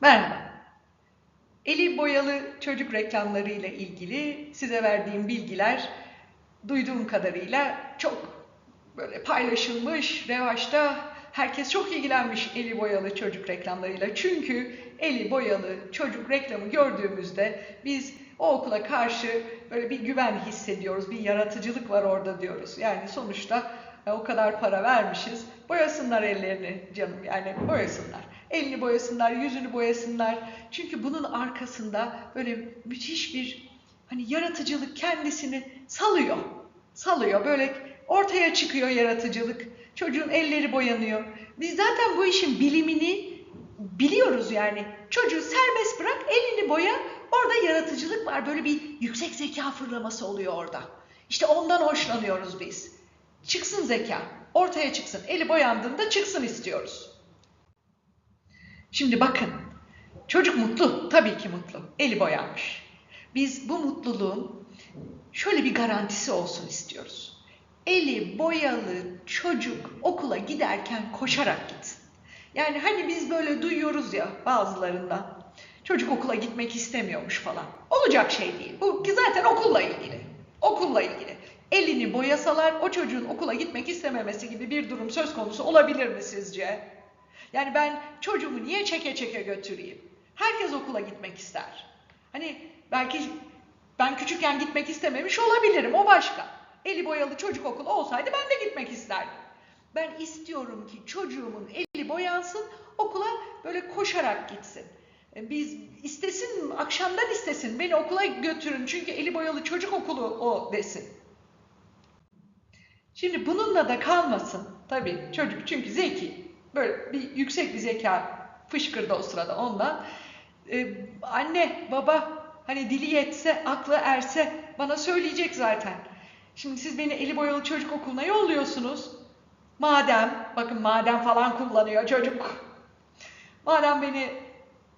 Merhaba. Eli boyalı çocuk reklamları ile ilgili size verdiğim bilgiler duyduğum kadarıyla çok böyle paylaşılmış, revaçta. Herkes çok ilgilenmiş eli boyalı çocuk reklamlarıyla. Çünkü eli boyalı çocuk reklamı gördüğümüzde biz o okula karşı böyle bir güven hissediyoruz, bir yaratıcılık var orada diyoruz. Yani sonuçta e, o kadar para vermişiz, boyasınlar ellerini canım yani boyasınlar. Elini boyasınlar, yüzünü boyasınlar. Çünkü bunun arkasında böyle müthiş bir hani yaratıcılık kendisini salıyor. Salıyor böyle ortaya çıkıyor yaratıcılık. Çocuğun elleri boyanıyor. Biz zaten bu işin bilimini biliyoruz yani. Çocuğu serbest bırak, elini boya. Orada yaratıcılık var. Böyle bir yüksek zeka fırlaması oluyor orada. İşte ondan hoşlanıyoruz biz. Çıksın zeka, ortaya çıksın. Eli boyandığında çıksın istiyoruz. Şimdi bakın, çocuk mutlu, tabii ki mutlu. Eli boyanmış. Biz bu mutluluğun şöyle bir garantisi olsun istiyoruz. Eli boyalı çocuk okula giderken koşarak gitsin. Yani hani biz böyle duyuyoruz ya bazılarından. Çocuk okula gitmek istemiyormuş falan. Olacak şey değil. Bu ki zaten okulla ilgili. Okulla ilgili. Elini boyasalar o çocuğun okula gitmek istememesi gibi bir durum söz konusu olabilir mi sizce? Yani ben çocuğumu niye çeke çeke götüreyim? Herkes okula gitmek ister. Hani belki ben küçükken gitmek istememiş olabilirim. O başka. Eli boyalı çocuk okulu olsaydı ben de gitmek isterdim. Ben istiyorum ki çocuğumun eli boyansın, okula böyle koşarak gitsin. E, Biz istesin, akşamdan istesin, beni okula götürün çünkü eli boyalı çocuk okulu o desin. Şimdi bununla da kalmasın tabii çocuk çünkü zeki. Böyle bir yüksek bir zeka fışkırdı o sırada ondan. Ee, anne, baba hani dili yetse, aklı erse bana söyleyecek zaten. Şimdi siz beni eli boyalı çocuk okuluna yolluyorsunuz. Madem, bakın madem falan kullanıyor çocuk. Madem beni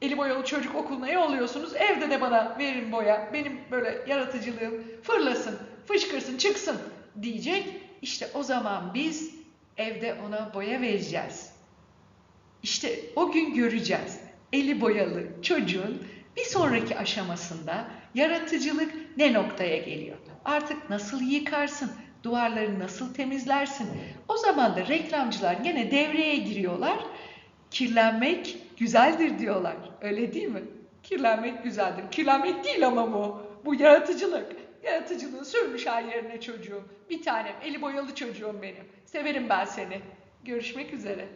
eli boyalı çocuk okuluna yolluyorsunuz, evde de bana verin boya. Benim böyle yaratıcılığım fırlasın, fışkırsın, çıksın diyecek. İşte o zaman biz evde ona boya vereceğiz. İşte o gün göreceğiz. Eli boyalı çocuğun bir sonraki aşamasında yaratıcılık ne noktaya geliyor? Artık nasıl yıkarsın? Duvarları nasıl temizlersin? O zaman da reklamcılar gene devreye giriyorlar. Kirlenmek güzeldir diyorlar. Öyle değil mi? Kirlenmek güzeldir. Kirlenmek değil ama bu. Bu yaratıcılık. Yaratıcılığı sürmüş her yerine çocuğum. Bir tanem eli boyalı çocuğum benim. Severim ben seni. Görüşmek üzere.